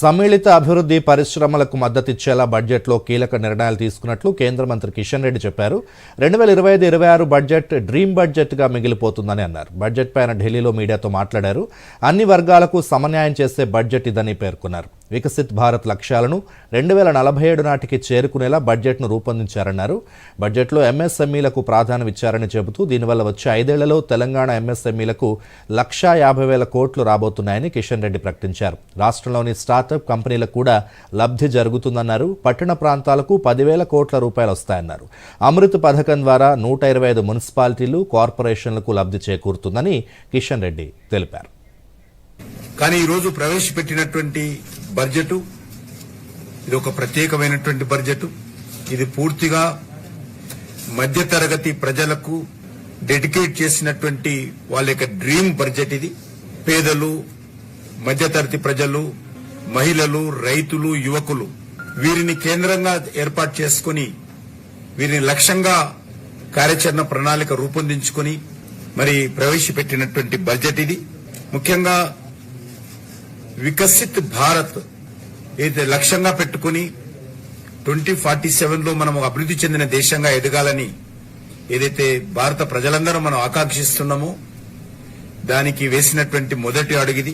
సమ్మిళిత అభివృద్ధి పరిశ్రమలకు మద్దతిచ్చేలా బడ్జెట్లో కీలక నిర్ణయాలు తీసుకున్నట్లు కేంద్ర మంత్రి కిషన్ రెడ్డి చెప్పారు. రెండు వేల ఇరవై ఐదు ఇరవై ఆరు బడ్జెట్ డ్రీమ్ బడ్జెట్గా మిగిలిపోతుందని అన్నారు. బడ్జెట్ పైన ఢిల్లీలో మీడియాతో మాట్లాడారు. అన్ని వర్గాలకు సమన్యాయం చేసే బడ్జెట్ ఇదని పేర్కొన్నారు. వికసిత్ భారత్ లక్ష్యాలను రెండు వేల నలభై ఏడు నాటికి చేరుకునేలా బడ్జెట్ను రూపొందించారన్నారు. బడ్జెట్లో ఎంఎస్ఎంఈలకు ప్రాధాన్యమిచ్చారని చెబుతూ దీనివల్ల వచ్చే ఐదేళ్ళలో తెలంగాణ ఎంఎస్ఎంఈలకు లక్షా యాభై వేల కోట్లు రాబోతున్నాయని కిషన్ రెడ్డి ప్రకటించారు. రాష్ట్రంలోని స్టార్టప్ కంపెనీలకు కూడా లబ్ధి జరుగుతుందన్నారు. పట్టణ ప్రాంతాలకు పదివేల కోట్ల రూపాయలు వస్తాయన్నారు. అమృత్ పథకం ద్వారా నూట ఇరవై ఐదు మున్సిపాలిటీలు కార్పొరేషన్లకు లబ్ధి చేకూరుతుందని కిషన్ రెడ్డి తెలిపారు. కానీ ఈరోజు ప్రవేశపెట్టినటువంటి బడ్జెట్. ఇది ఒక ప్రత్యేకమైనటువంటి బడ్జెట్. ఇది పూర్తిగా మధ్యతరగతి ప్రజలకు డెడికేట్ చేసినటువంటి వాళ్ళ యొక్క డ్రీమ్ బడ్జెట్ ఇది. పేదలు మధ్యతరగతి ప్రజలు మహిళలు రైతులు యువకులు వీరిని కేంద్రంగా ఏర్పాటు చేసుకుని వీరిని లక్ష్యంగా కార్యాచరణ ప్రణాళిక రూపొందించుకుని మరి ప్రవేశపెట్టినటువంటి బడ్జెట్ ఇది. ముఖ్యంగా వికసిత్ భారత్ ఏదైతే లక్ష్యంగా పెట్టుకుని ట్వంటీ ఫార్టీ సెవెన్లో మనం అభివృద్ధి చెందిన దేశంగా ఎదగాలని ఏదైతే భారత ప్రజలందరూ మనం ఆకాంక్షిస్తున్నామో దానికి వేసినటువంటి మొదటి అడుగుది.